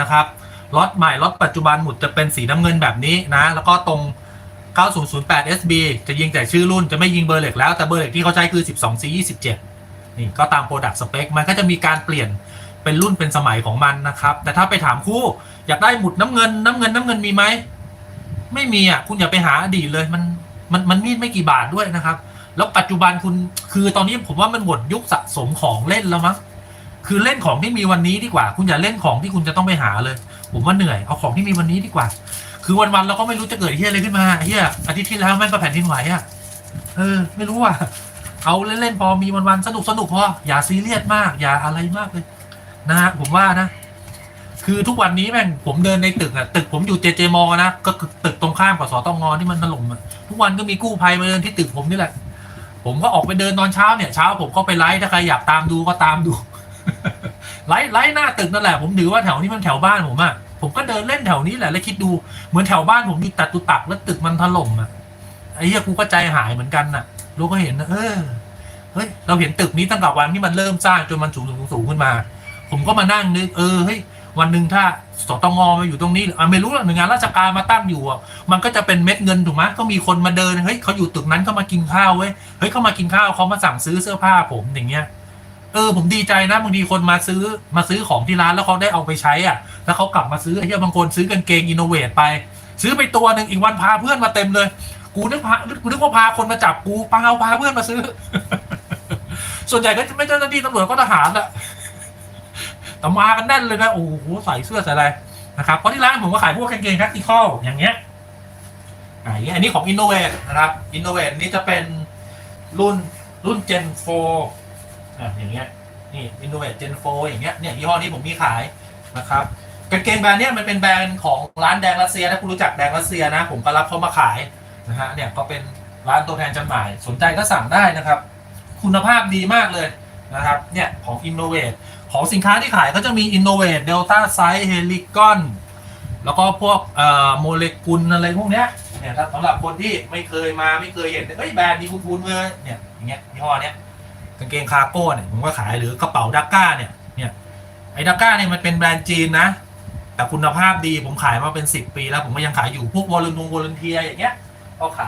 นะครับล็อตใหม่ล็อตปัจจุบันหมุดจะเป็นสีน้ำเงินแบบนี้นะ แล้วก็ตรง 9008 SB จะยิงแต่ชื่อรุ่นจะไม่ยิงเบอร์เหล็กแล้วแต่เบอร์เหล็กที่เขาใช้คือ 12 C 27 นี่ก็ตาม Product Spec มันก็จะมีการเปลี่ยนเป็นรุ่นเป็นสมัยของมันนะครับ แต่ถ้าไปถามคู่อยากได้หมุดน้ำเงินน้ำเงินน้ำเงินมีไหมไม่มีอะคุณอย่าไปหาอดีตเลยมันมันมันมีดไม่กี่บาทด้วยนะครับ แล้วปัจจุบันคุณคือตอนนี้ผมว่ามันหมดยุคสะสมของเล่นแล้วมั้ง คือเล่นของที่มีวันนี้ดีกว่า คุณอย่าเล่นของที่คุณจะต้องไปหาเลย ผมว่าเหนื่อยเอาของที่มีวันนี้ดีกว่า คือวันๆเราก็ไม่รู้จะเกิดเฮียอะไรขึ้นมาเฮียอาทิตย์ที่แล้วแม่งก็แผ่นดินไหวอะเออ ไม่รู้อะเอาเล่นๆพอมีวันๆสนุกสนุกพออย่าซีเรียสมาก อย่าอะไรมากเลย นะฮะผมว่านะ คือทุกวันนี้แม่งผมเดินในตึกอะตึกผมอยู่เจเจมอนะก็คือตึกตรงข้ามกับสตงที่มันถล่มอะทุกวันก็มีกู้ภัยมาเดินที่ตึกผมนี่แหละ ผมก็ออกไปเดินตอนเช้าเนี่ยเช้าผมก็ไปไลฟ์ถ้าใครอยากตามดูก็ตามดู ไลฟ์ไลฟ์หน้าตึกนั่นแหละผมถือว่าแถวนี้มันแถวบ้านผมอะผมก็เดินเล่นแถวนี้แหละแล้วคิดดูเหมือนแถวบ้านผมมีตัดตุตักแล้วตึกมันถล่มอะไอ้เหี้ยกูก็ใจหายเหมือนกันน่ะรู้ก็เห็นนะเออเฮ้ยเราเห็นตึกนี้ตั้งแต่วันที่มันเริ่มสร้างจนมันสูงสูงสูงขึ้นมา ผมก็มานั่งนึกเออเฮ้ยวันหนึ่งถ้าสตงมาอยู่ตรงนี้อะไม่รู้หรอกหน่วยงานราชการมาตั้งอยู่อะมันก็จะเป็นเม็ดเงินถูกไหมก็มีคนมาเดินเฮ้ยเขาอยู่ตึกนั้นเขามากินข้าวเว้ยเฮ้ยเขามากินข้าวเขามาสั่งซื้อเสื้อผ้าผมอย่างเงี้ย เออผมดีใจนะบางทีคนมาซื้อมาซื้อของที่ร้านแล้วเขาได้เอาไปใช้อะ แล้วเขากลับมาซื้อไอ้เหี้ยบางคนซื้อกางเกงอินโนเวทไป ซื้อไปตัวหนึ่งอีกวันพาเพื่อนมาเต็มเลย กูนึกพากูนึกว่าพาคนมาจับกูเปล่าพาเพื่อนมาซื้อ ส่วนใหญ่ก็จะไม่เจ้าหน้าที่ตำรวจก็ทหารอะแต่มากันแน่นเลยนะโอ้โหใส่เสื้อใส่อะไรนะครับเพราะที่ร้านผมก็ขายพวกกางเกงแท็กติคอลอย่างเงี้ยอ่าอย่างเงี้ยอันนี้ของ Innovate นะครับ Innovate นี่จะเป็นรุ่นรุ่น Gen 4 อะอย่างเงี้ยนี่ Innovate Gen 4อย่างเงี้ยเนี่ยยี่ห้อนี้ผมมีขายนะครับกางเกงแบรนด์เนี้ยมันเป็นแบรนด์ของร้านแดงรัสเซียนะคุณรู้จักแดงรัสเซียนะ ผมก็รับเขามาขายนะฮะเนี่ยก็เป็นร้านตัวแทนจำหน่าย สนใจก็สั่งได้นะครับ คุณภาพดีมากเลยนะครับเนี่ยของ Innovate ของสินค้าที่ขายก็จะมี Innovate Delta Size Helicon แล้วก็พวกโมเลกุลอะไรพวกเนี้ยเนี่ยสำหรับคนที่ไม่เคยมาไม่เคยเห็นเฮ้ยแบรนด์นี้คุ้นๆเลยเนี่ยอย่างเงี้ยยี่ห้อเนี้ย กางเกงคาร์โก้เนี่ยผมก็ขายหรือกระเป๋าดักก้าเนี่ยเนี่ยไอ้ดักก้าเนี่ยมันเป็นแบรนด์จีนนะ แต่คุณภาพดีผมขายมาเป็นสิบปีแล้วผมก็ยังขายอยู่พวกวอลลุนวงวอลเนเทียอย่างเงี้ยก็ขาย